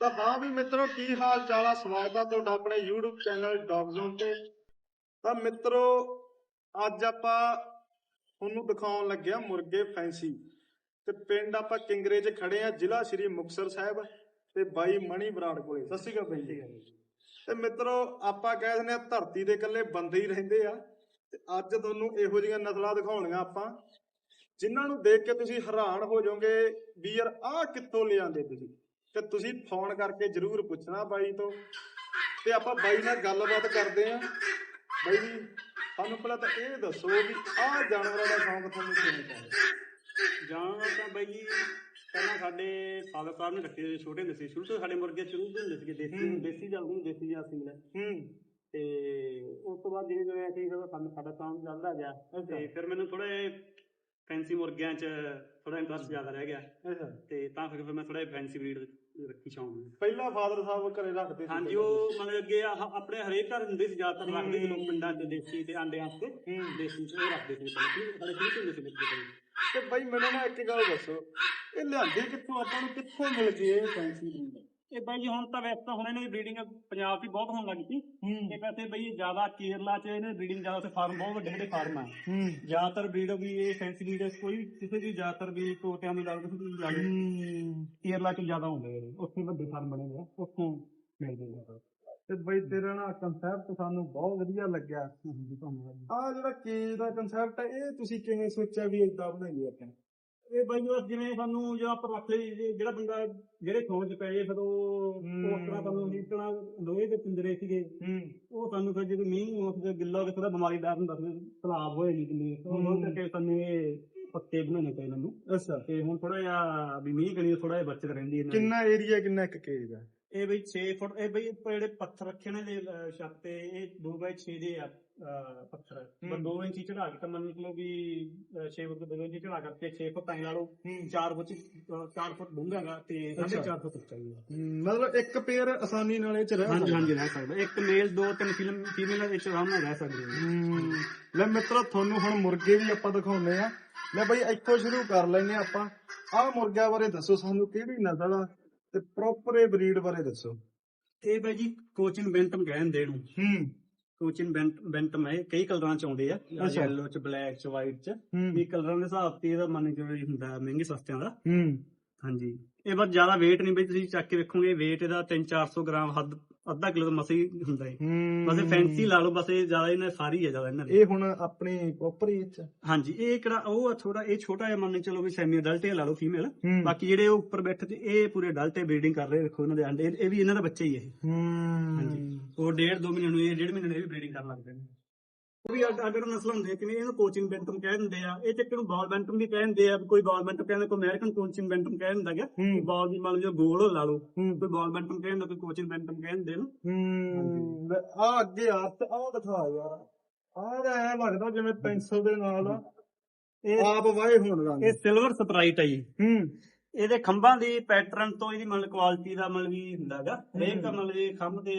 ਤਾਂ ਹਾਂ ਵੀ ਮਿੱਤਰੋ ਕੀ ਹਾਲ ਚਾਲ ਆ? ਸਵਾਗਤ ਆ ਤੁਹਾਡਾ ਆਪਣੇ YouTube ਚੈਨਲ ਡੌਗ ਜ਼ੋਨ ਤੇ। ਤਾਂ ਮਿੱਤਰੋ ਅੱਜ ਆਪਾਂ ਤੁਹਾਨੂੰ ਦਿਖਾਉਣ ਲੱਗਿਆ ਮੁਰਗੇ ਫੈਂਸੀ। ਤੇ ਪਿੰਡ ਆਪਾਂ ਕਿੰਗਰੇ 'ਚ ਖੜੇ ਆ ਜ਼ਿਲ੍ਹਾ ਸ਼੍ਰੀ ਮੁਕਤਸਰ ਸਾਹਿਬ ਤੇ ਬਾਈ ਮਣੀ ਬਰਾੜ ਕੋਲੇ। ਸਤਿ ਸ਼੍ਰੀ ਅਕਾਲ ਬਾਈ ਜੀ। ਤੇ ਮਿੱਤਰੋ ਆਪਾਂ ਕਹਿ ਦਿੰਦੇ ਆ ਧਰਤੀ ਦੇ ਇਕੱਲੇ ਬੰਦੇ ਹੀ ਰਹਿੰਦੇ ਆ। ਤੇ ਅੱਜ ਤੁਹਾਨੂੰ ਇਹੋ ਜਿਹੀਆਂ ਨਸਲਾਂ ਦਿਖਾਉਣੀਆਂ ਆਪਾਂ ਜਿਨ੍ਹਾਂ ਨੂੰ ਦੇਖ ਕੇ ਤੁਸੀਂ ਹੈਰਾਨ ਹੋ ਜਾਓਗੇ ਵੀ ਯਾਰ ਆਹ ਕਿੱਥੋਂ ਲਿਆਂਦੇ ਤੁਸੀਂ? ਤੇ ਤੁਸੀਂ ਫੋਨ ਕਰਕੇ ਜਰੂਰ ਪੁੱਛਣਾ ਬਾਈ ਤੋਂ ਤੇ ਆਪਾਂ ਬਾਈ ਨਾਲ ਗੱਲਬਾਤ ਕਰਦੇ ਆਂ ਬਾਈ ਜੀ ਸਾਨੂੰ ਪਹਿਲਾਂ ਤਾਂ ਇਹ ਦੱਸੋ ਵੀ ਆਹ ਜਾਨਵਰਾਂ ਦਾ ਸ਼ੌਂਕ ਤੁਹਾਨੂੰ ਕਿਵੇਂ ਪਿਆ ਜਾਨਵਰ ਤਾਂ ਬਾਈ ਜੀ ਪਹਿਲਾਂ ਸਾਡੇ ਫਾਦਰ ਸਾਹਿਬ ਨੇ ਰੱਖੇ ਹੋਏ ਛੋਟੇ ਹੁੰਦੇ ਸੀ। ਸ਼ੁਰੂ ਤੋਂ ਸਾਡੇ ਮੁਰਗੇ ਸ਼ੁਰੂ ਤੋਂ ਹੁੰਦੇ ਸੀਗੇ ਦੇਸੀ। ਦੇਸੀ ਜਾਂਦੇ ਨੇ ਦੇਸੀ ਜਾਂ ਸਿੰਗਲ ਹੂੰ। ਤੇ ਉਸ ਤੋਂ ਬਾਅਦ ਜਿਵੇਂ ਜਿਵੇਂ ਅਸੀਂ ਸਾਨੂੰ ਸਾਡਾ ਕੰਮ ਚੱਲਦਾ ਗਿਆ ਤੇ ਫਿਰ ਮੈਨੂੰ ਥੋੜੇ ਫੈਂਸੀ ਮੁਰਗਿਆਂ 'ਚ ਥੋੜਾ ਇੰਟਰਸਟ ਜ਼ਿਆਦਾ ਰਹਿ ਗਿਆ। ਤੇ ਤਾਂ ਫਿਰ ਫਿਰ ਮੈਂ ਥੋੜਾ ਫੈਂਸੀ ਬਰੀਡ ਰੱਖੀ ਸ਼ੌਂਕ ਨੂੰ। ਪਹਿਲਾਂ ਫਾਦਰ ਸਾਹਿਬ ਘਰੇ ਰੱਖਦੇ ਸੀ ਹਾਂਜੀ ਉਹ ਮਤਲਬ ਅੱਗੇ ਆਹ ਆਪਣੇ ਹਰੇਕ ਘਰ ਹੁੰਦੇ ਸੀ ਜ਼ਿਆਦਾਤਰ ਰੱਖਦੇ ਸੀ ਲੋਕ ਪਿੰਡਾਂ 'ਚ ਦੇਸੀ ਤੇ ਆਂਡਿਆਂ ਤੇ ਹੂੰ। ਦੇਸੀ ਚ ਉਹ ਰੱਖਦੇ ਸੀ ਪਹਿਲਾਂ ਸਾਡੇ ਤੋਂ ਹੁੰਦੇ ਸੀ ਬੱਚੇ ਤੇ ਬਾਈ ਮੈਨੂੰ ਨਾ ਇੱਕ ਗੱਲ ਦੱਸੋ ਇਹ ਲਿਆਂਦੇ ਕਿੱਥੋਂ? ਆਪਾਂ ਨੂੰ ਕਿੱਥੋਂ ਮਿਲ ਗਈ ਇਹ ਫੈਂਸੀ ਬਰੀਡ ਇਹ ਬਾਈ ਜੀ ਹੁਣ ਤਾਂ ਵੈਸੇ ਤਾਂ ਹੁਣ ਇਹਨਾਂ ਦੀ ਬਰੀਡਿੰਗ ਪੰਜਾਬ 'ਚ ਹੀ ਬਹੁਤ ਹੋਣ ਲੱਗੀ ਸੀ। ਹੂੰ। ਇਹ ਵੈਸੇ ਬਈ ਜ਼ਿਆਦਾ ਕੇਰਲਾ 'ਚ ਇਹਨਾਂ ਦੀ ਬਰੀਡਿੰਗ ਜ਼ਿਆਦਾ ਤੇ ਫਾਰਮ ਬਹੁਤ ਵੱਡੇ ਵੱਡੇ ਫਾਰਮ ਆ। ਹੂੰ। ਜ਼ਿਆਦਾਤਰ ਬਰੀਡ ਵੀ ਇਹ ਫੈਂਸੀ ਬਰੀਡ ਕੋਈ ਕਿਸੇ ਦੀ ਜ਼ਿਆਦਾਤਰ ਵੀ ਟੋਟਿਆਂ ਦੀ ਲੱਗਦੀ ਸੀ ਹੂੰ। ਕੇਰਲਾ 'ਚ ਜ਼ਿਆਦਾ ਹੁੰਦੇ ਨੇ ਉੱਥੇ ਵੱਡੇ ਫਾਰਮ ਬਣੇ ਹੋਏ ਆ ਉੱਥੋਂ ਮਿਲਦੇ ਨੇ। ਤੇ ਬਈ ਤੇਰਾ ਨਾ ਕਨਸੈਪਟ ਸਾਨੂੰ ਬਹੁਤ ਵਧੀਆ ਲੱਗਿਆ। ਆ ਜਿਹੜਾ ਕੇਜ ਦਾ ਕਨਸੈਪਟ ਹੈ ਇਹ ਤੁਸੀਂ ਕਿਵੇਂ ਸੋਚਿਆ ਵੀ ਇਦਾਂ ਬਣਾਈਏ ਆਪਾਂ? ਇਹ ਬਾਈ ਜੀ ਬਸ ਜਿਵੇਂ ਸਾਨੂੰ ਜੋ ਆਪਾਂ ਰੱਖ ਲਈ ਜੇ- ਜਿਹੜਾ ਬੰਦਾ ਜਿਹੜੇ ਖੋਜ ਚ ਪਏ ਫਿਰ ਉਹ। ਉਸ ਤਰ੍ਹਾਂ ਸਾਨੂੰ ਨੀਤਣਾ ਲੋਹੇ ਦੇ ਪਿੰਜਰੇ ਸੀਗੇ। ਉਹ ਸਾਨੂੰ ਫਿਰ ਜਦੋਂ ਮੀਂਹ ਉਸ ਦੇ ਗਿੱਲਾ ਹੋ ਕੇ ਥੋੜਾ ਬਿਮਾਰੀ ਦਾ ਹੁੰਦਾ ਸੀ ਤਲਾਬ ਹੋਏ ਨਹੀਂ ਕਿੰਨੇ। ਉਹ। ਉਹ ਕਰਕੇ ਸਾਨੂੰ ਇਹ ਪੱਕੇ ਬਣਾਉਣੇ ਪਏ ਮੈਨੂੰ ਅੱਛਾ। ਤੇ ਹੁਣ ਥੋੜਾ ਜਿਹਾ ਵੀ ਮੀਂਹ ਕਣੀ ਥੋੜਾ ਜਿਹਾ ਬਚਤ ਰਹਿੰਦੀ ਇਹਨਾਂ। ਕਿੰਨਾ ਏਰੀਆ ਕਿੰਨਾ ਇੱਕ ਕੇਜ ਦਾ? ਇਹ ਬਈ 6 ਫੁੱਟ ਇਹ ਬਈ ਜਿਹੜੇ ਪੱਥਰ ਰੱਖੇ ਨੇ ਛੱਤ ਤੇ ਇਹ 2 ਬਾਈ 6 ਦੇ ਆ। ਅਹ, ਪੱਥਰ। ਹੂੰ। 2 ਇੰਚੀ ਚੜਾ ਕੇ ਤਾਂ ਮੰਨ ਲਓ ਵੀ 6 ਫੁੱਟ 2 ਇੰਚੀ ਚੜਾ ਕਰਕੇ 6 ਫੁੱਟ ਐਂ ਲਾ ਲਓ 4 ਫੁੱਟ 4 ਫੁੱਟ ਡੂੰਘਾਗਾ ਤੇ 4.5 ਫੁੱਟ ਉੱਚਾ ਹੀ ਆ ਮਤਲਬ ਇੱਕ ਪੇਅਰ ਆਸਾਨੀ ਨਾਲ ਇਹ ਚ ਰਹਿ ਹਾਂਜੀ ਸਕਦਾ। ਹਾਂਜੀ ਰਹਿ ਸਕਦਾ। ਇੱਕ ਮੇਲ ਦੋ ਤਿੰਨ ਫਿਲਮ ਫੀਮੇਲ ਵਿੱਚ ਆਰਾਮ ਨਾਲ ਰਹਿ ਸਕਦੇ ਹੂੰ। ਲੈ ਮਿੱਤਰੋ ਤੁਹਾਨੂੰ ਹੁਣ ਮੁਰਗੇ ਵੀ ਆਪਾਂ ਦਿਖਾਉਨੇ ਆ ਲੈ ਬਈ ਇੱਥੋਂ ਸ਼ੁਰੂ ਕਰ ਲੈਨੇ ਆਪਾਂ। ਆਹ ਮੁਰਗਿਆਂ ਬਾਰੇ ਦੱਸੋ ਸਾਨੂੰ ਕਿਹੜੀ ਨਸਲ ਆ ਤੇ ਪ੍ਰੋਪਰ ਬਰੀਡ ਬਾਰੇ ਦੱਸੋ। ਇਹ ਬਾਈ ਜੀ ਕੋਚਿਨ ਬੈਂਟਮ ਕਹਿੰਦੇ ਨੂੰ। ਹੂੰ। ਕੋਚਿਨ ਬੈਂਟਮ ਹੈ ਕਈ ਕਲਰਾਂ ਚ ਆਉਂਦੇ ਆ। ਯੈਲੋ ਚ ਬਲੈਕ ਚ ਵਾਈਟ ਚ। ਵੀ ਕਲਰਾਂ ਦੇ ਹਿਸਾਬ ਤੇ ਇਹਦਾ ਮੰਨ ਕੇ ਵੀ ਹੁੰਦਾ ਮਹਿੰਗੇ ਸਸਤਿਆਂ ਦਾ। ਹਾਂਜੀ। ਇਹ ਬਸ ਜ਼ਿਆਦਾ weight ਨਹੀਂ ਬਈ ਤੁਸੀਂ ਚੱਕ ਕੇ ਵੇਖੋਗੇ weight ਇਹਦਾ 3-400 ਗ੍ਰਾਮ ਹੱਦ ਅੱਧਾ ਕਿਲੋ ਦਾ ਮਸੀ ਹੁੰਦਾ ਹੈ ਹੂੰ। ਬਸ ਫੈਂਸੀ ਲਾ ਲਓ ਬਸ ਇਹ ਜ਼ਿਆਦਾ ਇਹਨਾਂ ਸਾਰੀ ਹੈ ਜ਼ਿਆਦਾ ਇਹਨਾਂ ਦੀ। ਇਹ ਹੁਣ ਆਪਣੀ ਪ੍ਰੋਪਰ ਹੀ ਚ ਹਾਂਜੀ ਇਹ ਕਿਹੜਾ ਉਹ ਆ ਥੋੜਾ ਇਹ ਛੋਟਾ ਜਿਹਾ ਮੰਨ ਚਲੋ ਵੀ ਸੈਮੀ ਅਡਲਟ ਲਾ ਲਓ ਫੀਮੇਲ ਹੂੰ। ਬਾਕੀ ਜਿਹੜੇ ਉਹ ਉੱਪਰ ਬੈਠੇ ਤੇ ਇਹ ਪੂਰੇ ਅਡਲਟ ਬਰੀਡਿੰਗ ਕਰ ਰਹੇ ਦੇਖੋ ਇਹਨਾਂ ਦੇ ਅੰਡੇ ਇਹ- ਵੀ ਇਹਨਾਂ ਦਾ ਬੱਚਾ ਹੀ ਹੈ। ਹੂੰ। ਹਾਂਜੀ। ਉਹ ਡੇਢ ਦੋ ਮਹੀਨੇ ਨੂੰ ਇਹ ਡੇਢ ਮਹੀਨੇ ਨੂੰ ਇਹ ਵੀ ਬਰੀਡਿੰਗ ਕਰਨ ਲੱਗ ਨੇ। ਉਹ ਵੀ ਅੱਡ ਨਸਲ ਹੁੰਦੇ ਆ, ਜਿਵੇਂ ਇਹਨੂੰ ਕੋਚਿੰਗ ਬੈਂਟਮ ਕਹਿ ਦਿੰਦੇ ਆ ਇਹ ਚੱਕਰ ਨੂੰ ਬਾਲ ਬੈਂਟਮ ਵੀ ਕਹਿ ਦਿੰਦੇ ਆ ਕੋਈ ਬਾਲ ਬੈਂਟਮ ਕਹਿੰਦੇ ਕੋਈ ਅਮਰੀਕਨ ਕੋਚਿੰਗ ਬੈਂਟਮ ਕਹਿ ਦਿੰਦਾ ਗਿਆ ਬਾਲ ਦੀ ਮੰਨ ਲਓ ਗੋਲ ਲਾ ਲਓ ਕੋਈ ਬਾਲ ਬੈਂਟਮ ਕਹਿੰਦਾ ਕੋਈ ਕੋਚਿੰਗ ਬੈਂਟਮ ਕਹਿੰਦੇ ਨੇ ਹੂੰ ਆ ਅੱਗੇ ਆ ਆ ਦਿਖਾ ਯਾਰ ਆ ਤਾਂ ਐ ਲੱਗਦਾ ਜਿਵੇਂ ਪੈਨਸਲ ਦੇ ਨਾਲ ਇਹ ਆਪ ਵਾਏ ਹੋਣ ਰੰਗ ਇਹ ਸਿਲਵਰ ਸਪਰਾਈਟ ਹੈ ਜੀ। ਹੂੰ। ਇਹਦੇ ਖੰਭਾਂ ਦੀ ਪੈਟਰਨ ਤੋਂ ਇਹਦੀ ਮਤਲਬ ਕੁਆਲਿਟੀ ਦਾ ਮਤਲਬ ਵੀ ਹੁੰਦਾਗਾ ਹਰੇਕ ਦਾ ਮਤਲਬ ਇਹ ਖੰਭ ਦੇ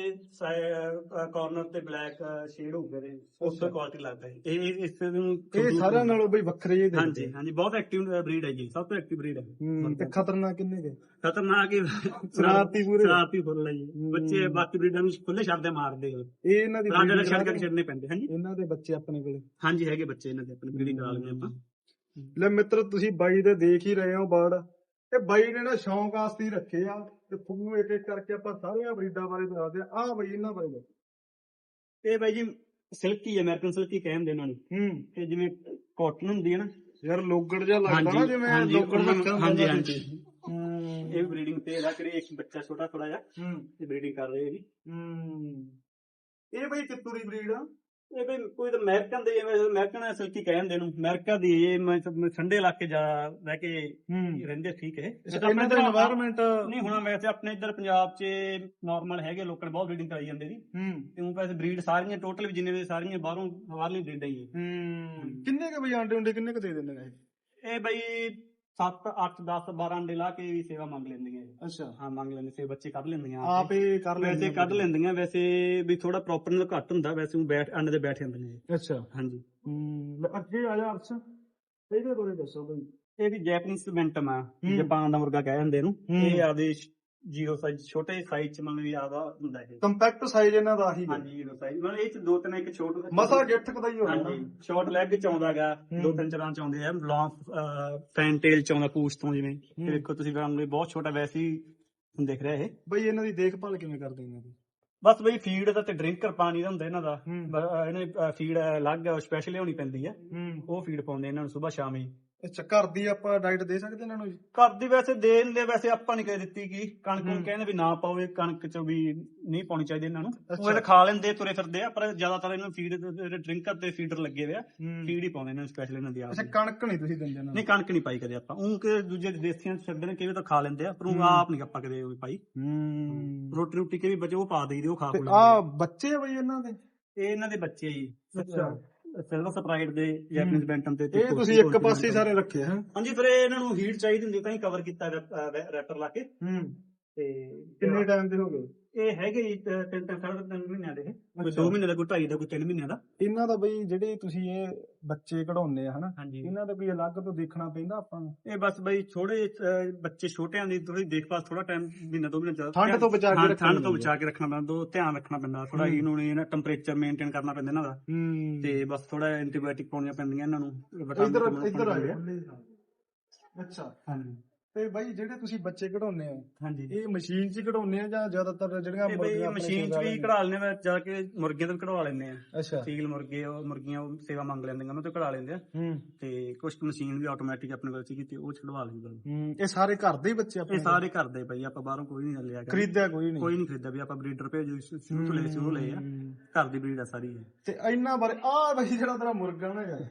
ਕਾਰਨਰ ਤੇ ਬਲੈਕ ਸ਼ੇਡ ਹੋ ਗਏ ਉਸ ਤੋਂ ਕੁਆਲਿਟੀ ਲੱਗਦਾ ਹੈ ਇਹ ਇਸ ਨੂੰ ਇਹ ਸਾਰਿਆਂ ਨਾਲੋਂ ਬਈ ਵੱਖਰੇ ਜਿਹੇ ਹਾਂਜੀ ਹਾਂਜੀ ਬਹੁਤ ਐਕਟਿਵ ਬਰੀਡ ਹੈ ਜੀ ਸਭ ਤੋਂ ਐਕਟਿਵ ਬਰੀਡ ਹੈ। ਤੇ ਖਤਰਨਾਕ ਕਿੰਨੇ ਦੇ ਖਤਰਨਾਕ ਹੀ ਸ਼ਰਾਰਤੀ ਪੂਰੇ। ਸ਼ਰਾਰਤੀ ਫੁੱਲ ਹੈ ਜੀ। ਬੱਚੇ ਬਾਕੀ ਬਰੀਡਾਂ ਨੂੰ ਖੁੱਲੇ ਛੱਡਦੇ ਮਾਰਦੇ ਹੋ ਇਹ ਇਹਨਾਂ ਦੀ breeding ਛੱਡ ਕੇ ਛੱਡਨੇ ਪੈਂਦੇ ਹਾਂਜੀ। ਇਹਨਾਂ ਦੇ ਬੱਚੇ ਆਪਣੇ ਕੋਲੇ। ਹਾਂਜੀ ਹੈਗੇ ਬੱਚੇ ਇਹਨਾਂ ਦੇ ਆਪਣੇ ਬਰੀਡਿੰਗ ਕਰਾ ਲਈਏ ਆਪਾਂ। ਲੈ ਮਿੱਤਰ ਤੁਸੀਂ ਬਾਈ ਦੇ ਦੇਖ ਹੀ ਰਹੇ ਹੋ ਬਰਡ ਇਹ ਬਾਈ ਨੇ ਨਾ ਸ਼ੌਂਕ ਆਸਤੀ ਰੱਖੇ ਆ ਤੇ ਤੁਹਾਨੂੰ ਇੱਕ ਇੱਕ ਕਰਕੇ ਆਪਾਂ ਸਾਰੀਆਂ ਬਰੀਡਾਂ ਬਾਰੇ ਦੱਸਦੇ ਆ। ਆ ਬਈ ਇਹਨਾਂ ਬਾਰੇ ਦੱਸੋ। ਇਹ ਬਾਈ ਜੀ ਸਿਲਕੀ ਅਮਰੀਕਨ ਸਿਲਕੀ ਕਹਿੰਦੇ ਇਹਨਾਂ ਨੂੰ। ਹੂੰ। ਇਹ ਜਿਵੇਂ ਕਾਟਨ ਹੁੰਦੀ ਹੈ ਨਾ। ਯਾਰ ਲੋਗੜ ਜਿਹਾ ਲੱਗਦਾ ਨਾ ਜਿਵੇਂ ਲੋਗੜ ਉਹਨਾਂ- ਹੁੰਦਾ ਹਾਂਜੀ। ਹਾਂਜੀ। ਹੂੰ। ਇਹ ਬਰੀਡਿੰਗ ਤੇ ਇਹਦਾ ਕਰੀ ਇੱਕ ਬੱਚਾ ਛੋਟਾ ਥੋੜਾ ਜਿਹਾ। ਹੂੰ। ਇਹ ਬਰੀਡਿੰਗ ਕਰ ਰਹੇ ਜੀ। ਹੂੰ। ਇਹ ਬਈ ਕਿੱਥੋਂ ਦੀ ਬਰੀਡ ਆ? ਇਹ ਵੀ ਕੋਈ ਤਾਂ ਅਮਰੀਕਨ ਦੇ ਜਿਵੇਂ ਅਮਰੀਕਨ ਅਸਲ ਕੀ ਕਹਿੰਦੇ ਨੂੰ ਅਮਰੀਕਾ ਦੀ ਇਹ ਮੈਂ ਠੰਡੇ ਇਲਾਕੇ ਜਾ ਰਹਿ ਕੇ ਰਹਿੰਦੇ ਠੀਕ ਹੈ। ਇਹਨਾਂ ਦਾ এনवायरमेंट ਨਹੀਂ ਹੋਣਾ ਵੈਸੇ ਆਪਣੇ ਇੱਧਰ ਪੰਜਾਬ 'ਚ ਨਾਰਮਲ ਹੈਗੇ ਲੋਕਾਂ ਬਹੁਤ ਬਰੀਡਿੰਗ ਕਰਾਈ ਜਾਂਦੇ ਦੀ ਤੇ ਉਹ ਵੈਸੇ ਬਰੀਡ ਸਾਰੀਆਂ ਟੋਟਲ ਵੀ ਜਿੰਨੇ ਵੀ ਸਾਰੀਆਂ ਬਾਹਰੋਂ ਬਾਹਰਲੀ ਬਰੀਡਾਂ ਹੀ ਹੈ। ਕਿੰਨੇ ਕ ਬਈ ਆਂਡੇ ਉਂਡੇ ਕਿੰਨੇ ਕ ਦੇ ਦਿੰਦੇ ਨੇ ਇਹ ਬਈ 7 8 10 12 ਅੰਡੇ ਲਾ ਕੇ ਵੀ ਸੇਵਾ ਮੰਗ ਲੈਂਦੀਆਂ ਇਹ। ਅੱਛਾ। ਹਾਂ ਮੰਗ ਲੈਂਦੇ ਸੇ ਬੱਚੇ ਕੱਢ ਲੈਂਦੀਆਂ ਆਪ। ਹੀ ਕਰ ਲੈਂਦੇ ਵੈਸੇ ਕੱਢ ਲੈਂਦੀਆਂ ਵੈਸੇ ਵੀ ਥੋੜਾ ਪ੍ਰੋਪਰ ਨਾਲ ਘੱਟ ਹੁੰਦਾ ਵੈਸੇ ਉਹ ਬੈਠ ਅੰਡੇ ਦੇ ਬੈਠ ਜਾਂਦੇ ਨੇ। ਅੱਛਾ। ਹਾਂਜੀ। ਹੂੰ ਲੈ ਅੱਗੇ ਆ ਜਾ ਅਰਸ਼। ਇਹਦੇ ਬਾਰੇ ਦੱਸੋ ਬਈ ਇਹ ਵੀ ਜੈਪਨੀਜ਼ ਬੈਂਟਮ ਆ। ਹੂੰ। ਜਾਪਾਨ ਦਾ ਮੁਰਗਾ ਕਹਿ ਜਾਂਦੇ ਇਹਨੂੰ। ਹੂੰ। ਇਹ ਆਪਦੇ ਜ਼ੀਰੋ ਸਾਈਜ਼ ਛੋਟੇ ਸਾਈਜ਼ ਚ ਮਤਲਬ ਵੀ ਆਦਾ ਹੁੰਦਾ ਇਹ। ਕੰਪੈਕਟ ਸਾਈਜ਼ ਇਹਨਾਂ ਦਾ ਆਹੀ ਹੈ। ਹਾਂਜੀ ਜ਼ੀਰੋ ਸਾਈਜ਼ ਮਤਲਬ ਇਹ ਚ ਦੋ ਤਿੰਨ ਇੱਕ ਛੋਟ ਮਸਾ ਗਿੱਠ ਕਦਾ ਹੀ ਹੋਣਾ। ਹਾਂਜੀ ਸ਼ਾਰਟ ਲੈਗ ਚ ਆਉਂਦਾਗਾ ਹੂੰ। ਦੋ ਤਿੰਨ ਤਰ੍ਹਾਂ ਚ ਆਉਂਦੇ ਆ। ਲੌਂਗ ਫੈਨ ਟੇਲ ਚ ਆਉਂਦਾ ਪੂਛ ਤੋਂ ਜਿਵੇਂ। ਹੂੰ। ਇਹ ਦੇਖੋ ਤੁਸੀਂ ਕਹਾਂਗੇ ਬਹੁਤ ਛੋਟਾ ਵੈਸੇ ਹੀ ਦਿਖ ਰਿਹਾ ਇਹ। ਬਈ ਇਹਨਾਂ ਦੀ ਦੇਖਭਾਲ ਕਿਵੇਂ ਕਰਦੇ ਇਹਨਾਂ ਦੀ? ਬਸ ਬਈ ਫੀਡ ਦਾ ਤੇ ਡਰਿੰਕਰ ਪਾਣੀ ਦਾ ਹੁੰਦਾ ਇਹਨਾਂ ਦਾ। ਹੂੰ। ਇਹਨੇ ਫੀਡ ਅਲੱਗ ਸਪੈਸ਼ਲ ਲਿਆਉਣੀ ਪੈਂਦੀ ਆ। ਹੂੰ। ਉਹ ਫੀਡ ਪਾਉਂਦੇ ਇਹਨਾਂ ਨੂੰ ਸਵੇਰ ਸ਼ਾਮੀ। ਅੱਛਾ ਘਰ ਦੀ ਆਪਾਂ ਡਾਈਟ ਦੇ ਸਕਦੇ ਇਹਨਾਂ ਨੂੰ ਜੀ ਘਰ ਦੀ ਵੈਸੇ ਦੇ ਦਿੰਦੇ ਵੈਸੇ ਆਪਾਂ ਨਹੀਂ ਕਦੇ ਦਿੱਤੀ ਕੀ ਕਣਕ ਨੂੰ। ਕਹਿੰਦੇ ਵੀ ਨਾ ਪਾਓ ਇਹ ਕਣਕ ਚ ਵੀ ਨਹੀਂ ਪਾਉਣੀ ਚਾਹੀਦੀ ਇਹਨਾਂ ਨੂੰ। ਉਹ ਇਹ ਖਾ ਲੈਂਦੇ ਤੁਰੇ ਫਿਰਦੇ ਆ ਪਰ ਜ਼ਿਆਦਾਤਰ ਇਹਨਾਂ ਨੂੰ ਫੀਡ ਡਰਿੰਕਰ ਤੇ ਫੀਡਰ ਲੱਗੇ ਹੋਏ ਆ। ਫੀਡ ਹੀ ਪਾਉਂਦੇ ਇਹਨਾਂ ਨੂੰ ਸਪੈਸ਼ਲ ਇਹਨਾਂ ਦੀ ਆਪ ਅੱਛਾ। ਕਣਕ ਨਹੀਂ ਤੁਸੀਂ ਦਿੰਦੇ ਇਹਨਾਂ ਨਹੀਂ ਕਣਕ ਨਹੀਂ ਪਾਈ ਕਦੇ ਆਪਾਂ ਉਹ ਕਿ ਦੂਜੇ ਦੇਸੀਆਂ ਚ ਛੱਡਦੇ ਨੇ ਕਿਵੇਂ ਤਾਂ ਖਾ ਲੈਂਦੇ ਆ ਪਰ ਉਹ। ਆਪ ਨਹੀਂ ਆਪਾਂ ਕਦੇ ਪਾਈ ਹੂੰ ਰੋਟੀ ਰੋਟੀ ਕੇ ਵੀ ਬਚੇ ਉਹ ਪਾ ਦੇਈਦੇ ਉਹ ਖਾ ਖੂ ਆ ਬੱਚੇ ਬਈ ਇਹਨਾਂ ਦੇ ਇਹ ਇਹਨਾਂ ਦੇ ਬੱਚੇ ਆ ਜੀ ਅੱਛਾ। ਸਿਲਵਰ ਸਪਰਾਈਟ ਦੇ ਜੈਪਨੀਜ਼ ਬੈਂਟਮ ਤੇ ਇਹ ਤੁਸੀਂ ਇੱਕ ਪਾਸੇ ਸਾਰੇ ਰੱਖੇ ਹੈ ਹਾਂਜੀ ਫਿਰ ਇਹ ਇਹਨਾਂ ਨੂੰ ਹੀਟ ਚਾਹੀਦੀ ਹੁੰਦੀ ਤਾਂ ਹੀ ਕਵਰ ਕੀਤਾ ਰੈਪਰ ਲਾ ਕੇ। ਹੂੰ। ਤੇ ਕਿੰਨੇ ਟਾਈਮ ਦੇ ਹੋ ਗਏ? ਇਹ ਹੈਗੇ ਜੀ ਤ- ਤਿੰਨ ਤਿੰਨ ਸਾਢੇ ਤਿੰਨ ਮਹੀਨਿਆਂ ਦੇ। ਇਹ। ਕੋਈ ਅੱਛਾ। 2 ਮਹੀਨੇ ਦਾ ਕੋਈ 2.5 ਦਾ ਕੋਈ 3 ਮਹੀਨਿਆਂ ਦਾ? ਇਹਨਾਂ ਦਾ ਬਈ ਜਿਹੜੇ ਤੁਸੀਂ ਇਹ ਬੱਚੇ ਕਢਾਉਂਦੇ ਆ ਹਨਾ? ਹਾਂਜੀ। ਇਹਨਾਂ ਦਾ ਕੋਈ ਅਲੱਗ ਤੋਂ ਦੇਖਣਾ ਪੈਂਦਾ ਆਪਾਂ ਨੂੰ? ਇਹ ਬਸ ਬਈ ਥੋੜੇ ਅਹ, ਬੱਚੇ ਛੋਟਿਆਂ ਦੀ ਥੋੜੀ ਦੇਖਭਾਲ ਥੋੜਾ ਟਾਈਮ ਮਹੀਨਾ ਦੋ ਮਹੀਨੇ ਚੱਲ ਠੰਡ ਤੋਂ ਬਚਾ ਕੇ ਹਾਂ, ਰੱਖਣੀ ਠੰਡ ਤੋਂ ਪੈਂਦੀ ਬਚਾ ਕੇ ਰੱਖਣਾ ਪੈਂਦਾ ਦੋ ਧਿਆਨ ਰੱਖਣਾ ਪੈਂਦਾ ਥੋੜਾ ਹੂੰ। ਇਹਨੂੰ ਇਹਨਾਂ ਟੈਂਪਰੇਚਰ ਮੇਨਟੇਨ ਕਰਨਾ ਪੈਂਦਾ ਇਹਨਾਂ ਦਾ। ਹੂੰ। ਤੇ ਬਸ ਥੋੜਾ ਐਂਟੀਬਾਇਓਟਿਕ ਪਾਉਣੀਆਂ ਪੈਂਦੀਆਂ ਇਹਨਾਂ ਨੂੰ ਇਧਰ ਇਧਰ ਆ ਜਾਓ। ਅੱਛਾ। ਹਾਂਜੀ। ਤੇ ਬਾਈ ਜਿਹੜੇ ਤੁਸੀਂ ਬੱਚੇ ਕਢਾਉਂਦੇ ਆ ਹਾਂਜੀ। ਇਹ ਮਸ਼ੀਨ 'ਚ ਹੀ ਕਢਾਉਂਦੇ ਆ ਜਾਂ ਜ਼ਿਆਦਾਤਰ ਜਿਹੜੀਆਂ ਬਈ ਮੁਰਗੀਆਂ ਆਪਣੇ ਮਸ਼ੀਨ 'ਚ ਵੀ? ਕਢਾ ਲੈਂਦੇ ਆ ਜਾ ਕੇ ਮੁਰਗੀਆਂ ਤੋਂ ਵੀ ਕਢਵਾ ਲੈਂਦੇ ਆ। ਅੱਛਾ। ਸੀਲ ਮੁਰਗੇ ਉਹ ਮੁਰਗੀਆਂ ਉਹ ਸੇਵਾ ਮੰਗ ਲੈਂਦੀਆਂ ਉਹਨਾਂ ਤੋਂ ਕਢਾ ਲੈਂਦੇ ਆ। ਹੂੰ। ਤੇ ਕੁਝ ਮਸ਼ੀਨ ਵੀ ਆਟੋਮੈਟਿਕ ਆਪਣੇ ਕੋਲ ਸੀਗੀ ਤੇ ਉਹ ਛਡਵਾ ਲੈਂਦੇ ਆ। ਹੂੰ ਇਹ ਸਾਰੇ ਘਰ ਦੇ ਹੀ ਬੱਚੇ ਆਪਣੇ ਇਹ ਸਾਰੇ ਕਰਦੇ ਪਈ ਆਪਾਂ ਬਾਹਰੋਂ ਕੋਈ ਨਹੀਂ ਲਿਆ। ਕਰ ਖਰੀਦਿਆ ਕੋਈ ਨਹੀਂ? ਕੋਈ ਨਹੀਂ ਖਰੀਦਾ ਵੀ ਆਪਾਂ ਬਰੀਡਰ ਭੇਜੋ ਸ਼ੁਰੂ ਤੋਂ ਲੈ ਸ਼ੁਰੂ ਲਏ ਆ। ਘਰ ਦੀ ਬਰੀਡ ਆ ਸਾਰੀ। ਤੇ ਇੰਨਾ ਬਾਰੇ ਆ ਬਈ ਜਿਹੜਾ ਤੇਰਾ ਮੁਰਗਾ ਨਾ ਯਾਰ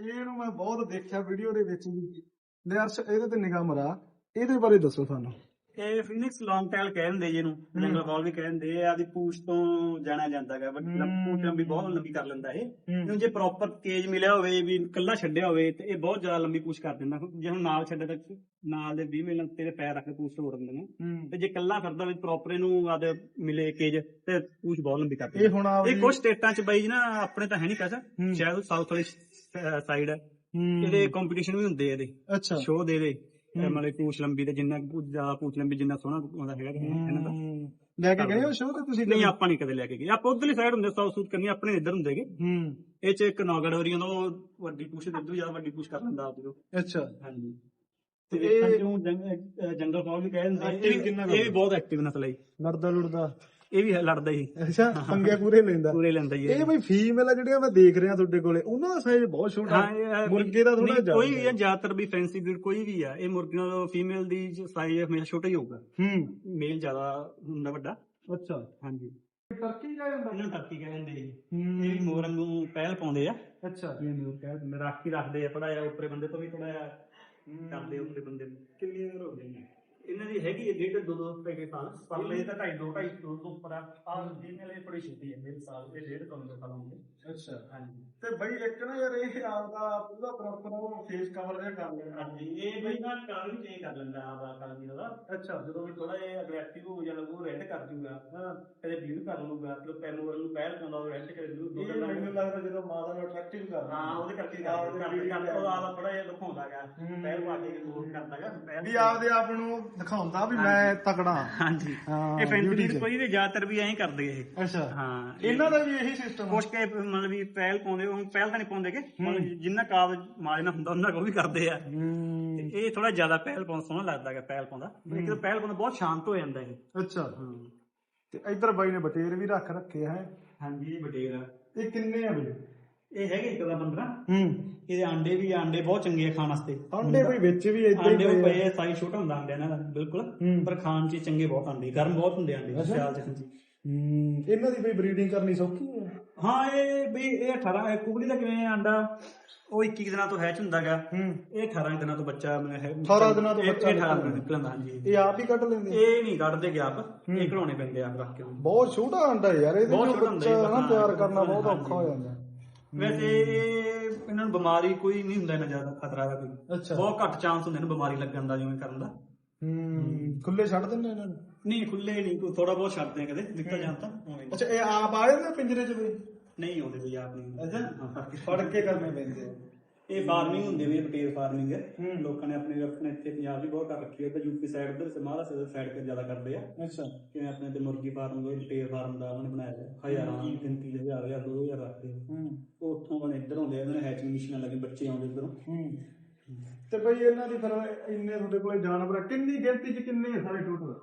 ਇਹਨੂੰ ਮੈਂ ਬਹੁਤ ਦੇਖਿਆ ਵੀਡੀਓ ਦੇ ਵਿੱਚ ਵੀ। ਲੈ ਅਰਸ਼ ਇਹਦੇ ਤੇ ਨਿਗਾਹ ਮਰਾ। ਇਹਦੇ ਬਾਰੇ ਦੱਸੋ ਸਾਨੂੰ। ਇਹ ਫਿਨਿਕਸ ਲੌਂਗ ਟੇਲ ਕਹਿੰਦੇ ਜਿਹਨੂੰ ਜੰਗਲ ਬॉल ਵੀ ਕਹਿੰਦੇ ਆ ਆਦੀ ਪੂਛ ਤੋਂ ਜਾਣਿਆ ਬਟ ਹਮ। ਪੂਛ ਲੰਬੀ ਬਹੁਤ ਲੰਬੀ ਕਰ ਲੈਂਦਾ ਇਹ। ਇਹਨੂੰ ਜੇ ਪ੍ਰੋਪਰ ਕੇਜ ਮਿਲਿਆ ਹੋਵੇ ਵੀ ਕੱਲਾ ਛੱਡਿਆ ਹੋਵੇ ਤੇ ਇਹ ਬਹੁਤ ਜ਼ਿਆਦਾ ਲੰਬੀ ਪੂਛ ਕਰ ਦਿੰਦਾ। ਜੇ ਹੁਣ ਨਾਲ ਛੱਡੇ ਤਾਂ ਨਾਲ ਦੇ 20 ਮਿੰਟ ਤੇਰੇ ਪੈਰ ਰੱਖ ਕੇ ਪੂਛ ਤੋੜ ਦਿੰਦੇ ਨੇ। ਤੇ ਜੇ ਕੱਲਾ ਫਿਰਦਾ ਵੀ ਪ੍ਰੋਪਰ ਇਹਨੂੰ ਆਦ ਮਿਲੇ ਕੇਜ ਤੇ ਪੂਛ ਬਹੁਤ ਲੰਬੀ ਕਰ ਇਹ ਹੁਣ ਆ ਇਹ ਕੁਝ ਸਟੇਟਾਂ ਚ ਬਾਈ ਜੀ ਨਾ ਆਪਣੇ ਤਾਂ ਹੈ ਨਹੀਂ ਪੈਸਾ। ਹੂੰ। ਸ਼ਾਇਦ ਸਾਊਥ ਵਾਲੀ ਸਾਈਡ ਹੈ। ਹੂੰ। ਇਹਦੇ ਕੰਪੀਟੀਸ਼ਨ ਵੀ ਹੁੰਦੇ ਆ ਇਹਦੇ। ਅੱਛਾ। ਸ਼ੋਅ ਦੇ ਦੇ ਹੂੰ। ਮਤਲਬ ਪੂਛ ਲੰਬੀ ਤੇ ਜਿੰਨਾ ਕੁ ਜ਼ਿਆਦਾ ਪੂਛ ਲੰਬੀ ਜਿੰਨਾ ਸੋਹਣਾ ਉਹਦਾ ਹੈਗਾ ਇਹਨਾਂ ਦਾ। ਹੂੰ। ਲੈ ਕੇ ਗਏ ਹੋ ਸ਼ੋਅ ਤੇ ਤੁਸੀਂ ਨਹੀਂ ਆਪਾਂ ਨਹੀਂ ਕਦੇ ਲੈ ਕੇ ਗਏ। ਆਪਾਂ ਉਧਰਲੀ ਸਾਈਡ ਹੁੰਦੇ ਸਾਊਥ ਸੂਟ ਕਰਨੀ ਆਪਣੇ ਇੱਧਰ ਹੁੰਦੇਗੇ ਹੂੰ। ਇਹ ਚ ਇੱਕ ਨੌਗੜੋਰੀਆਂ ਦਾ ਉਹ ਵੱਡੀ ਪੂਛ ਦੇ ਦੂ ਜ਼ਿਆਦਾ ਵੱਡੀ ਪੂਛ ਕਰ ਲੈਂਦਾ ਆਪ ਨੂੰ ਅੱਛਾ। ਹਾਂਜੀ। ਤੇ ਇਹ- ਇਹ ਜੰਗਲ ਫੌਲ ਵੀ ਕਹਿੰਦੇ ਇਹ Active ਕਿੰਨਾ ਇਹ ਵੀ ਬਹੁਤ ਐਕਟਿਵ ਨਸਲ ਹੈ ਜੀ। ਲੜਦਾ ਲੁੜਦਾ ਇਹ ਵੀ ਹੈ ਲੜਦਾ ਹੀ। ਅੱਛਾ ਪੰਗੇ ਪੂਰੇ ਲੈਂਦਾ। ਪੂਰੇ ਲੈਂਦਾ ਹੀ ਇਹ। ਬਈ ਫੀਮੇਲ ਆ ਜਿਹੜੀਆਂ ਮੈਂ ਦੇਖ ਰਿਹਾ ਤੁਹਾਡੇ ਕੋਲੇ ਉਹਨਾਂ ਦਾ ਸਾਈਜ਼ ਬਹੁਤ ਛੋਟਾ। ਮੁਰਗੇ ਦਾ ਥੋੜਾ ਜ਼ਿਆਦਾ ਕੋਈ ਵੀ ਹੈ ਜ਼ਿਆਦਾਤਰ ਵੀ ਫੈਂਸੀ ਬਰੀਡ ਕੋਈ ਵੀ ਆ ਇਹ ਮੁਰਗੀਆਂ ਦਾ ਫੀਮੇਲ ਦੀ ਸਾਈਜ਼ ਹਮੇਸ਼ਾ ਛੋਟਾ ਹੀ ਹੋਊਗਾ। ਹੂੰ। ਮੇਲ ਜ਼ਿਆਦਾ ਹੁੰਦਾ ਵੱਡਾ। ਅੱਛਾ। ਹਾਂਜੀ। ਟਰਕੀ ਜਾ ਜਾਂਦਾ? ਇਹਨਾਂ ਨੂੰ ਟਰਕੀ ਕਹਿੰਦੇ ਜੀ। ਹੂੰ। ਇਹ ਵੀ ਮੋਰ ਨੂੰ ਪਹਿਲ ਪਾਉਂਦੇ ਆ। ਅੱਛਾ। ਇਹ ਮੋਰ ਕਹਿ ਰਾਖੀ ਰੱਖਦੇ ਆ ਥੋੜਾ ਜਿਹਾ ਉੱਪਰੇ ਬੰਦੇ ਤੋਂ ਵੀ ਥੋੜਾ ਜਿਹਾ ਕਰਦੇ ਉੱਪਰੇ ਬੰਦੇ ਨੂੰ। ਕਿੰਨੀ ਉਮਰ ਹੋ ਗਈ ਇਹਨਾਂ ਦੀ ਹੈਗੀ ਹੈ ਡੇਢ ਦੋ ਦੋ ਸਾਲ। ਪਰ ਇਹ ਤਾਂ ਢਾਈ ਦੋ ਢਾਈ ਦੋ ਤੋਂ ਉੱਪਰ ਆ। ਫੀਮੇਲ ਇਹ ਥੋੜੀ ਛੋਟੀ ਹੈ ਮੇਰੇ ਸਾਲ ਇਹ ਡੇਢ ਤੋਂ ਦੋ ਸਾਲ ਹੋਣਗੇ ਅੱਛਾ। ਹਾਂਜੀ। ਤੇ ਬਈ ਇੱਕ ਨਾ ਯਾਰ ਇਹ ਆਪਦਾ ਪੂਰਾ ਪ੍ਰੋਪਰ ਉਹ ਫੇਸ ਕਵਰ ਜਿਹਾ ਕਰ ਲੈਣਾ ਹਾਂਜੀ ਇਹ ਬਈ ਨਾ ਕਲਰ ਵੀ ਚੇਂਜ ਕਰ ਲੈਂਦਾ ਆਪਦਾ ਕਲਰ ਦੀ ਉਹਦਾ। ਅੱਛਾ। ਜਦੋਂ ਵੀ ਥੋੜਾ ਜਿਹਾ ਅਗਰੈਸਿਵ ਹੋ ਜਾਣਾ ਉਹ ਰੈਡ ਕਰ ਜੂਗਾ ਹਾਂ ਕਦੇ ਬਲੂ ਕਰ ਲੂਗਾ ਮਤਲਬ ਪੈਨੋਰ ਨੂੰ ਪਹਿਲ ਪਾਉਂਦਾ ਉਹ ਰੈਡ ਕਰ ਦੂ ਦੋ ਤਿੰਨ ਮੈਨੂੰ ਲੱਗਦਾ ਜਦੋਂ ਮਾਦਾ ਨੂੰ ਅਟਰੈਕਟਿਵ ਕਰਦਾ ਹਾਂ ਉਹਦੇ ਕਰਕੇ ਕਰਦੇ ਉਹ ਆਦਾ ਥੋੜਾ ਜਿਹਾ ਦਿਖਾਉਂਦਾਗਾ। ਪਹਿਲ ਪਾ ਕੇ ਦੂਰ ਕਰਦਾਗਾ ਵੀ ਆਪਦੇ ਆਪ ਨੂੰ ਦਿਖਾਉਂਦਾ ਵੀ ਮੈਂ ਤਕੜਾ। ਹਾਂਜੀ। ਇਹ ਚ। ਕੋਈ ਵੀ ਜ਼ਿਆਦਾਤਰ ਵੀ ਐਂ ਕਰਦੇ ਇਹ। ਅੱਛਾ। ਹਾਂ ਇਹਨਾਂ ਦਾ ਵੀ ਇਹੀ ਸਿਸਟਮ ਕੁਛ ਕੇ ਮਤਲਬ ਵੀ ਪਹਿਲ ਪਾਉਂਦੇ ਉਹ ਪਹਿਲ ਤਾਂ ਨਹੀਂ ਪਾਉਂਦੇ ਕਿ। ਮਤਲਬ ਜਿੰਨਾ ਕਾਬ ਮਾਜਨਾ ਹੁੰਦਾ ਉਹਨਾਂ ਕੋ ਵੀ ਕਰਦੇ ਆ। ਤੇ ਇਹ ਥੋੜਾ ਜ਼ਿਆਦਾ ਪਹਿਲ ਪਾਉਂ ਸੋਹਣਾ ਲੱਗਦਾ ਹੈ ਪਹਿਲ ਪਾਉਂਦਾ। ਇੱਕ ਤਾਂ ਪਹਿਲ ਪਾਉਂਦਾ ਬਹੁਤ ਸ਼ਾਂਤ ਹੋ ਜਾਂਦਾ ਇਹ। ਅੱਛਾ। ਤੇ ਇੱਧਰ ਬਾਈ ਨੇ ਬਟੇਰ ਵੀ ਰੱਖ ਰੱਖੇ ਹੈ? ਹਾਂਜੀ ਬਟੇਰ। ਇਹ ਕਿੰਨੇ ਆ ਬਈ? ਇਹ ਹੈਗੇ ਇੱਕ ਦਾ 15 ਹੂੰ। ਇਹਦੇ ਆਂਡੇ ਵੀ ਆਂਡੇ ਬਹੁਤ ਚੰਗੇ ਆ ਖਾਣ ਵਾਸਤੇ। ਆਂਡੇ ਬਈ ਵਿੱਚ ਵੀ ਇਦਾਂ ਹੀ ਆਂਡੇ ਵੀ ਪਏ ਸਾਈਜ਼ ਛੋਟਾ ਹੁੰਦਾ ਆਂਡਿਆਂ ਦਾ ਬਿਲਕੁਲ। ਪਰ ਖਾਣ ਚ ਚੰਗੇ ਬਹੁਤ ਆਂਡੇ ਗਰਮ ਬਹੁਤ ਹੁੰਦੇ ਆਂਡੇ। ਸਿਆਲ ਚ ਹਾਂਜੀ। ਹੂੰ ਇਹਨਾਂ ਦੀ ਬਈ ਬਰੀਡਿੰਗ ਕਰਨੀ ਸੌਖੀ ਹੈ। ਹਾਂ ਇਹ ਵੀ ਇਹ 18 ਇਹ ਕੁਕੜੀ ਦਾ ਕਿਵੇਂ ਆਂਡਾ ਉਹ 21 ਦਿਨਾਂ ਤੋਂ ਹੈਚ ਹੁੰਦਾਗਾ। ਹੂੰ। ਇਹ 18 ਦਿਨਾਂ ਤੋਂ ਬੱਚਾ ਮੈਂ ਹੈ 18 ਦਿਨਾਂ ਤੋਂ ਇਹ- ਬੱਚਾ ਇਹ 18 ਦਿਨਾਂ ਨਿਕਲਦਾ ਹਾਂਜੀ। ਇਹ ਆਪ ਹੀ ਕੱਢ ਲੈਂਦੇ। ਇਹ ਨਹੀਂ ਕੱਢਦੇ ਕਿ ਆਪ ਇਹ ਘੜਾਉਣੇ ਪੈਂਦੇ ਆ ਆਪ ਰੱਖ ਕੇ ਬਹੁਤ ਛੋਟਾ ਅੰਡਾ ਯਾਰ ਹੁੰਦਾ ਬੱਚਾ ਇਹ, ਨਾ ਤਿਆਰ ਕਰਨਾ। ਬਹੁਤ ਔਖਾ ਹੋ ਜਾਂਦਾ। ਵੈਸੇ ਇਹ ਇਹਨਾਂ ਨੂੰ ਬਿਮਾਰੀ ਕੋਈ ਨਹੀਂ ਹੁੰਦਾ ਇਹਨਾਂ ਜ਼ਿਆਦਾ ਖਤਰਾ ਦਾ ਕੋਈ। ਬਹੁਤ ਘੱਟ ਚਾਂਸ ਹੁੰਦੇ ਨੇ ਬਿਮਾਰੀ ਲੱਗਣ ਦਾ ਜਿਵੇਂ ਕਰਨ ਦਾ। ਹੂੰ। ਖੁੱਲੇ ਛੱਡ ਦਿੰਦੇ ਇਹਨਾਂ ਨੂੰ? ਨਹੀਂ ਖੁੱਲੇ ਨਹੀਂ ਕੋਈ ਥੋੜਾ ਬਹੁਤ ਛੱਡਦੇ ਆ ਕਦੇ। ਨਿਕਲ ਜਾਂ ਤਾਂ ਉਵੇਂ ਨਹੀਂ। ਅੱਛਾ ਇਹ ਆਪ ਆ ਜਾਂਦੇ ਪਿੰਜਰੇ 'ਚ ਬਈ ਨਹੀਂ ਆਉਂਦੇ ਵੀ ਆਪ ਨਹੀਂ। ਅੱਛਾ। ਹਾਂ, ਫੜ ਕੇ। ਫੜ ਕੇ ਕਰਨੇ ਪੈਂਦੇ ਆ। ਇਹ ਫਾਰਮਿੰਗ ਹੁੰਦੀ ਵੀ ਪਟੇਲ ਫਾਰਮਿੰਗ ਹੈ। ਹੂੰ। ਲੋਕਾਂ ਨੇ ਆਪਣੇ ਆਪਣੇ ਇੱਥੇ ਪੰਜਾਬ ਵੀ ਬਹੁਤ ਕਰ ਰੱਖੀ ਹੈ। ਤੇ ਯੂਪੀ ਸਾਈਡ ਉਧਰ ਮਹਾਰਾਸ਼ਟਰ ਸਾਈਡ ਤੇ ਜ਼ਿਆਦਾ ਕਰਦੇ ਆ। ਅੱਛਾ। ਕਿਵੇਂ ਆਪਣੇ ਤੇ ਮੁਰਗੀ ਫਾਰਮ ਹੋਏ ਪਟੇਲ ਫਾਰਮ ਦਾ ਉਹਨੇ ਬਣਾਇਆ ਹੈ ਹਜ਼ਾਰਾਂ ਗਿਣਤੀ ਦੇ ਹਜ਼ਾਰ ਹਜ਼ਾਰ ਦੋ ਹਜ਼ਾਰ ਰੱਖਦੇ ਆ। ਹੂੰ। ਉਹ ਉੱਥੋਂ ਬਣੇ ਇੱਧਰ ਆਉਂਦੇ ਆ ਇਹਨਾਂ ਨੇ ਹੈਚਿੰਗ ਮਸ਼ੀਨਾਂ ਲੱਗੇ ਬੱਚੇ ਆਉਂਦੇ ਇੱਧਰੋਂ। ਹੂੰ। ਤੇ ਬਈ ਇਹਨਾਂ ਦੀ ਫਿਰ ਇੰਨੇ ਤੁਹਾਡੇ ਕੋਲੇ ਜਾਨਵਰ ਆ ਕਿੰਨੀ ਗਿਣਤੀ ਚ ਕਿੰਨੇ ਆ ਸਾਰੇ ਟੋਟਲ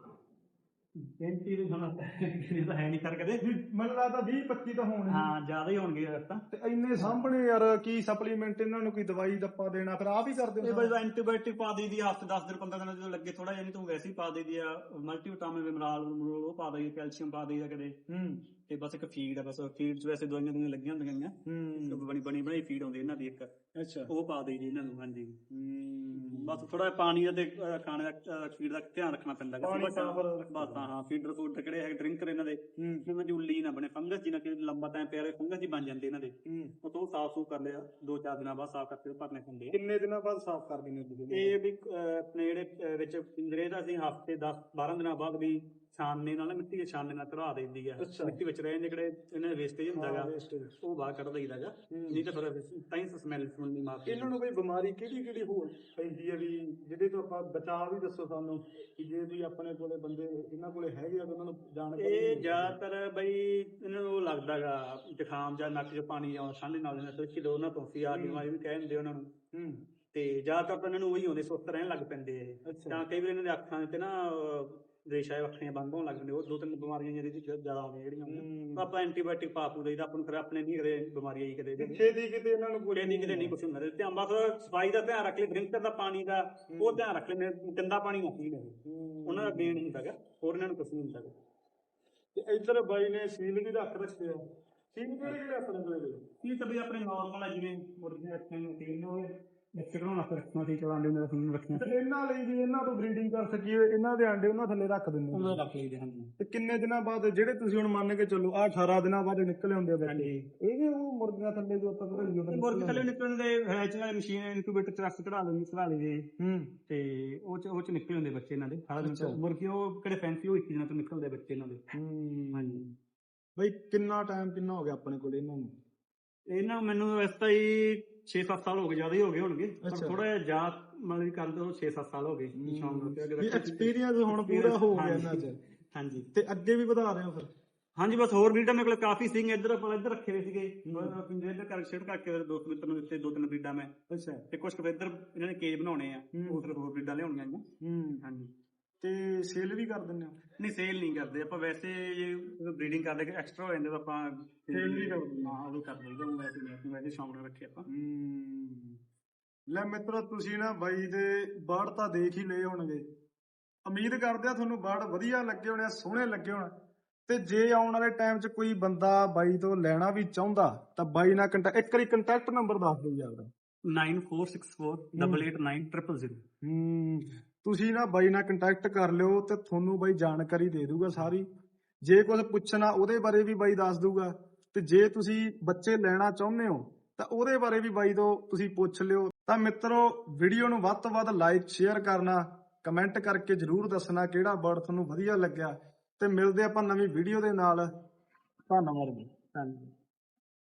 ਗਿਣਤੀ ਦੇ ਸਾਨੂੰ ਇਹ ਤਾਂ ਹੈ ਨਹੀਂ ਕਰ ਕਦੇ। ਮੈਨੂੰ ਲੱਗਦਾ 20 25 ਤਾਂ ਹੋਣਗੇ। ਹਾਂ ਜ਼ਿਆਦਾ ਹੀ ਹੋਣਗੇ ਯਾਰ ਤਾਂ। ਤੇ ਇੰਨੇ ਸਾਹਮਣੇ ਯਾਰ ਕੀ ਸਪਲੀਮੈਂਟ ਇਹਨਾਂ ਨੂੰ ਕੋਈ ਦਵਾਈ ਦੱਪਾ ਦੇਣਾ ਫਿਰ ਆਪ ਹੀ ਕਰਦੇ ਇਹ ਬਸ ਐਂਟੀਬਾਇਓਟਿਕ ਪਾ ਦੇਈਦੀ ਆ ਹਫ਼ਤੇ 10 ਦਿਨ 15 ਦਿਨ ਜਦੋਂ ਲੱਗੇ ਥੋੜਾ ਜਿਹਾ ਨਹੀਂ ਤੂੰ ਵੈਸੇ ਹੀ ਪਾ ਦੇਈਦੀ ਆ ਮਲਟੀਵਿਟਾਮਿਨ ਮਿਨਰਲ ਉਹ ਪਾ ਦੇਈਦੀ ਕੈਲਸ਼ੀਅਮ ਪਾ ਦੇਈਦਾ ਕਦੇ। ਹੂੰ। ਤੇ ਬਸ ਇੱਕ ਫੀਡ ਆ ਬਸ ਫੀਡ ਚ ਵੈਸੇ ਦਵਾਈਆਂ ਦੀਆਂ ਲੱਗੀਆਂ ਹੁੰਦੀਆਂ ਹੂੰ। ਇੱਕ ਬਣੀ ਬਣੀ ਬਣਾਈ ਫੀਡ ਆਉਂਦੀ ਇਹਨਾਂ ਦੀ ਇੱਕ। ਅੱਛਾ। ਉਹ ਪਾ ਦੇਈਦੀ ਇਹਨਾਂ ਨੂੰ ਹਾਂਜੀ। ਹੂੰ। ਬਸ ਥੋੜਾ ਜਿਹਾ ਪਾਣੀ ਦਾ ਖਾਣੇ ਦਾ ਫੀਡ ਦਾ ਧਿਆਨ ਰੱਖਣਾ ਪੈਂਦਾ। ਪਾਣੀ ਬਸ ਬਰਾਬਰ ਬਸ ਹਾਂ ਹਾਂ ਫੀਡਰ ਫੂਡ ਕਿਹੜੇ ਹੈ ਡਰਿੰਕਰ ਇਹਨਾਂ ਦੇ। ਹੂੰ। ਦੀ ਉੱਲੀ ਨਾ ਬਣੇ ਫੰਗਸ ਜੀ ਨਾ ਕਿ ਲੰਬਾ ਟਾਈਮ ਪਿਆ ਰਹੇ ਫੰਗਸ ਜੀ ਬਣ ਜਾਂਦੇ ਇਹਨਾਂ ਦੇ। ਹੂੰ। ਉਹ ਤੋਂ ਸਾਫ਼ ਸੂਫ ਕਰ ਲਿਆ ਦੋ ਚਾਰ ਦਿਨਾਂ ਬਾਅਦ ਸਾਫ਼ ਕਰਕੇ ਭਰਨੇ ਆ। ਕਿੰਨੇ ਦਿਨਾਂ ਬਾਅਦ ਸਾਫ਼ ਕਰ ਦਿੰਦੇ ਹੋ ਤੁਸੀਂ? ਇਹ ਵੀ ਆਪਣੇ ਜਿਹੜੇ ਵਿੱਚ ਪਿੰਜਰੇ ਦਾ ਅਸੀਂ ਹਫ਼ਤੇ 10 12 ਦਿਨਾਂ ਬਾਅਦ ਵੀ ਛਾਨਣੇ ਨਾਲ ਨਾ ਮਿੱਟੀ ਦੇ ਛਾਨਣੇ ਨਾਲ ਧਰਾ ਦਿੰਦੀ ਆ। ਮਿੱਟੀ ਵਿੱਚ ਰਹੇ ਜਿਹੜੇ ਇਹਨਾਂ ਦੇ ਵੇਸਟੇਜ ਹੁੰਦਾਗਾ। ਉਹ ਬਾਹਰ ਕੱਢ ਦਈਦਾਗਾ। ਨਹੀਂ ਤਾਂ ਫਿਰ ਤਾਂ ਹੀ ਸਮੈਲ ਸੁਣਨੀ ਮਾਰਦੀ ਇਹਨਾਂ ਨੂੰ ਕੋਈ ਬਿਮਾਰੀ ਕਿਹੜੀ ਕਿਹੜੀ ਹੋ ਪੈਂਦੀ ਹੈ ਵੀ ਜਿਹਦੇ ਤੋਂ ਆਪਾਂ ਬਚਾਅ ਵੀ ਦੱਸੋ ਸਾਨੂੰ ਕਿ ਜੇ ਵੀ ਆਪਣੇ ਕੋਲੇ ਬੰਦੇ ਇਹਨਾਂ ਕੋਲੇ ਹੈਗੇ ਆ ਤਾਂ ਉਹਨਾਂ ਨੂੰ ਜਾਣਕਾਰੀ ਇਹ। ਜ਼ਿਆਦਾਤਰ ਬਈ ਇਹਨਾਂ ਨੂੰ ਲੱਗਦਾਗਾ ਜ਼ੁਕਾਮ ਜਾਂ ਨੱਕ 'ਚ ਪਾਣੀ ਆਉਂਦਾ ਠੰਡ ਨਾਲ ਇਹਨਾਂ ਤੋਂ ਕਿਲੋ ਉਹਨਾਂ ਤੋਂ ਸੀ ਆ ਬਿਮਾਰੀ ਵੀ ਕਹਿ ਦਿੰਦੇ ਉਹਨਾਂ ਨੂੰ ਹੂੰ ਤੇ ਜ਼ਿਆਦਾਤਰ ਤਾਂ ਇਹਨਾਂ ਨੂੰ ਉਹੀ ਹੁੰਦੇ ਸੁਸਤ ਰਹਿਣ ਲੱਗ ਪੈਂਦੇ ਇਹ। ਤਾਂ ਕਈ ਵਾਰ ਇਹਨਾਂ ਦੇ ਅੱਖਾਂ ਤੇ ਨਾ ਰੇਸ਼ਾ ਅੱਖਾਂ ਬੰਦ ਹੋਣ ਲੱਗ ਪੈਂਦੇ ਉਹ ਦੋ ਤਿੰਨ ਬਿਮਾਰੀਆਂ ਜਿਹੜੀਆਂ ਜ਼ਿਆਦਾ ਆਉਂਦੀਆਂ ਜਿਹੜੀਆਂ ਹੂੰ। ਆਪਾਂ ਐਂਟੀਬਾਇਓਟਿਕ ਪਾ ਪੂ ਦੇਈਦਾ ਆਪਾਂ ਨੂੰ ਫਿਰ ਆਪਣੇ ਨਹੀਂ ਕਦੇ ਬਿਮਾਰੀ ਆਈ ਕਦੇ ਵੀ। ਕਿਤੇ ਦੀ ਕਿਤੇ ਇਹਨਾਂ ਨੂੰ ਕੋਈ ਨਹੀਂ ਕਿਤੇ ਨਹੀਂ ਕੁਛ ਹੁੰਦਾ ਤੇ ਬਸ ਸਫ਼ਾਈ ਦਾ ਧਿਆਨ ਰੱਖ ਲੈ ਡਰਿੰਕਰ ਦਾ ਪਾਣੀ ਦਾ ਉਹ ਧਿਆਨ ਰੱਖ ਲੈ ਗੰਦਾ ਪਾਣੀ ਨਾ ਪੀਣ। ਹੂੰ। ਉਹਨਾਂ ਦਾ ਦੇਣ ਹੁੰਦਾਗਾ ਹੋਰ ਇਹਨਾਂ ਨੂੰ ਕੁਛ ਨਹੀਂ ਹੁੰਦਾਗਾ ਤੇ ਇੱਧਰ ਬਾਈ ਨੇ ਸੀਲ ਵੀ ਰੱਖ ਰੱਖੇ ਆ ਸੀਲ ਕਿਹੜੇ ਕਿਹੜੇ ਆਪਣੇ ਕੋਲੇ ਇਹ ਤਾਂ ਵੀ ਆਪਣੇ ਨਾਰਮਲ ਆ ਜਿਵੇਂ ਮੁਰਗੇ ਰੱਖੇ ਨੇ ਤੀਨ ਇੱਕ ਕਢਾਉਣਾ ਫਿਰ ਰੱਖਣਾ ਸੀ ਚਲਾਉਂਦੇ ਨੇ ਫੋਨ ਰੱਖਣਾ ਤੇ ਇਹਨਾਂ ਲਈ ਵੀ ਇਹਨਾਂ ਤੋਂ ਬਰੀਡਿੰਗ ਕਰ ਸਕੀਏ ਇਹਨਾਂ ਦੇ ਆਂਡੇ ਉਹਨਾਂ ਥੱਲੇ ਰੱਖ ਦਿੰਦੇ ਉਹਨਾਂ ਹੋ ਦਾ ਰੱਖ ਲਈਦੇ ਹਨ। ਤੇ ਕਿੰਨੇ ਦਿਨਾਂ ਬਾਅਦ ਜਿਹੜੇ ਤੁਸੀਂ ਹੁਣ ਮੰਨ ਕੇ ਚੱਲੋ ਆ 18 ਦਿਨਾਂ ਬਾਅਦ ਨਿਕਲੇ ਹੁੰਦੇ ਆ ਬੱਚੇ ਹਾਂਜੀ। ਇਹ ਵੀ ਉਹ ਮੁਰਗੀਆਂ ਥੱਲੇ ਜੋ ਆਪਾਂ ਘੜੀਏ ਮੁਰਗੇ ਥੱਲੇ ਨਿਕਲਣ ਦੇ ਹੈਚ ਵਾਲੀ ਮਸ਼ੀਨ ਇਨਕੂਬੇਟਰ ਚ ਰੱਖ ਚੜਾ ਲੈਂਦੀ ਚੜਾ ਲਈਦੇ। ਹੂੰ। ਤੇ ਉਹ ਚ ਉਹ ਚ ਨਿਕਲ ਹੁੰਦੇ ਬੱਚੇ ਇਹਨਾਂ ਦੇ ਸਾਰਾ ਦਿਨ ਅੱਛਾ। ਮੁਰਗੇ ਉਹ ਕਿਹੜੇ ਫੈਂਸੀ ਉਹ ਇੱਕ ਦਿਨਾਂ ਤੋਂ ਨਿਕਲਦੇ ਬੱਚੇ ਇਹਨਾਂ ਦੇ। ਹੂੰ। ਹਾਂਜੀ। ਬਈ ਕਿੰਨਾ ਟਾਈਮ ਕਿੰਨਾ ਹੋ ਗਿਆ ਆਪਣੇ ਕੋਲ ਇਹਨਾਂ ਨੂੰ? ਇਹਨਾਂ ਮੈਨੂੰ ਵੈਸੇ ਤਾਂ ਹੀ 6-7 ਸਾਲ ਹੋ ਗਏ ਜ਼ਿਆਦਾ ਹੀ ਹੋ ਗਏ ਹੋਣਗੇ। ਪਰ ਅੱਛਾ। ਥੋੜਾ ਜਿਹਾ ਜਾ ਮਤਲਬ ਕਰ ਦੋ 6-7 ਸਾਲ ਹੋ ਗਏ ਸ਼ੌਂਕ ਨੂੰ ਤੇ ਵੀ। ਐਕਸਪੀਰੀਅੰਸ ਹੁਣ ਪੂਰਾ ਹੋ ਗਿਆ। ਇਹਨਾਂ 'ਚ। ਹਾਂਜੀ। ਤੇ ਅੱਗੇ ਵੀ ਵਧਾ ਰਹੇ ਹੋ ਫਿਰ? ਹਾਂਜੀ ਬਸ ਹੋਰ ਬਰੀਡਾਂ ਮੇਰੇ ਕੋਲ ਕਾਫੀ ਸਿੰਘ ਇੱਧਰ ਆਪਾਂ ਇੱਧਰ ਰੱਖੇ ਹੋਏ ਸੀਗੇ। ਪਿੰਜਰੇ ਇੱਧਰ ਕਰ ਸ਼ੇਡ ਕਰਕੇ ਮੇਰੇ ਦੋਸਤ ਮਿੱਤਰ ਨੂੰ ਦਿੱਤੇ ਦੋ ਤਿੰਨ ਬਰੀਡਾਂ ਮੈਂ। ਅੱਛਾ। ਤੇ ਕੁਝ ਕੁ ਇੱਧਰ ਇਹਨਾਂ ਨੇ ਕੇਜ ਬਣਾਉਣੇ ਆ। ਹੂੰ। ਉਹ ਫਿਰ ਹੋਰ ਬਰੀਡਾਂ ਲਿਆਉਣੀਆਂ ਨੇ ਹੂੰ। ਹਾਂਜੀ। ਤੇ ਸੇਲ ਵੀ ਕਰ ਦਿੰਦੇ ਹੋ? ਨਹੀਂ ਸੇਲ ਨਹੀਂ ਕਰਦੇ। ਆਪਾਂ ਵੈਸੇ ਜੇ ਬਰੀਡਿੰਗ ਕਰਦੇ ਐਕਸਟਰਾ ਹੋ ਜਾਂਦੇ ਤਾਂ ਆਪਾਂ Sale ਵੀ ਕਰ ਦਿੰਦੇ। ਹਾਂ। ਉਹ ਵੀ ਕਰ ਦਿੰਦੇ ਉਹ ਵੈਸੇ ਅਸੀਂ ਵੈਸੇ ਸ਼ੌਂਕ ਨਾਲ ਰੱਖੇ ਆਪਾਂ। ਹੂੰ। ਲੈ ਮਿੱਤਰੋ ਤੁਸੀਂ ਨਾ ਬਾਈ ਦੇ ਬਰਡ ਤਾਂ ਦੇਖ ਹੀ ਲਏ ਹੋਣਗੇ। ਉਮੀਦ ਕਰਦੇ ਆ ਤੁਹਾਨੂੰ ਬਰਡ ਵਧੀਆ ਲੱਗੇ ਹੋਣੇ ਸੋਹਣੇ ਲੱਗੇ ਹੋਣ ਤੇ ਜੇ ਆਉਣ ਵਾਲੇ ਟਾਈਮ 'ਚ ਕੋਈ ਬੰਦਾ ਬਾਈ ਤੋਂ ਲੈਣਾ ਵੀ ਚਾਹੁੰਦਾ ਤਾਂ ਬਾਈ ਨਾਲ ਕੰਟੈਕਟ ਇੱਕ ਵਾਰੀ ਕੰਟੈਕਟ ਨੰਬਰ ਦੱਸ ਦਿਓ ਆਪਦਾ 9464889000 ਹੂੰ। ਤੁਸੀਂ ਨਾ ਬਾਈ ਨਾਲ ਕੰਟੈਕਟ ਕਰ ਲਿਓ ਤੇ ਤੁਹਾਨੂੰ ਬਾਈ ਜਾਣਕਾਰੀ ਦੇ ਦੂਗਾ ਸਾਰੀ। ਜੇ ਕੁਝ ਪੁੱਛਣਾ ਉਹਦੇ ਬਾਰੇ ਵੀ ਬਾਈ ਦੱਸ ਦੂਗਾ। ਤੇ ਜੇ ਤੁਸੀਂ ਬੱਚੇ ਲੈਣਾ ਚਾਹੁੰਦੇ ਹੋ, ਤਾਂ ਉਹਦੇ ਬਾਰੇ ਵੀ ਬਾਈ ਤੋਂ ਤੁਸੀਂ ਪੁੱਛ ਲਿਓ। ਤਾਂ ਮਿੱਤਰੋ ਵੀਡੀਓ ਨੂੰ ਵੱਧ ਤੋਂ ਵੱਧ ਲਾਈਕ ਸ਼ੇਅਰ ਕਰਨਾ ਕਮੈਂਟ ਕਰਕੇ ਜਰੂਰ ਦੱਸਣਾ ਕਿਹੜਾ ਵਰਡ ਤੁਹਾਨੂੰ ਵਧੀਆ ਲੱਗਿਆ। ਤੇ ਮਿਲਦੇ ਆਪਾਂ ਨਵੀਂ ਵੀਡੀਓ ਦੇ ਨਾਲ। ਧੰਨਵਾਦ ਜੀ ਧੰਨਵਾਦ।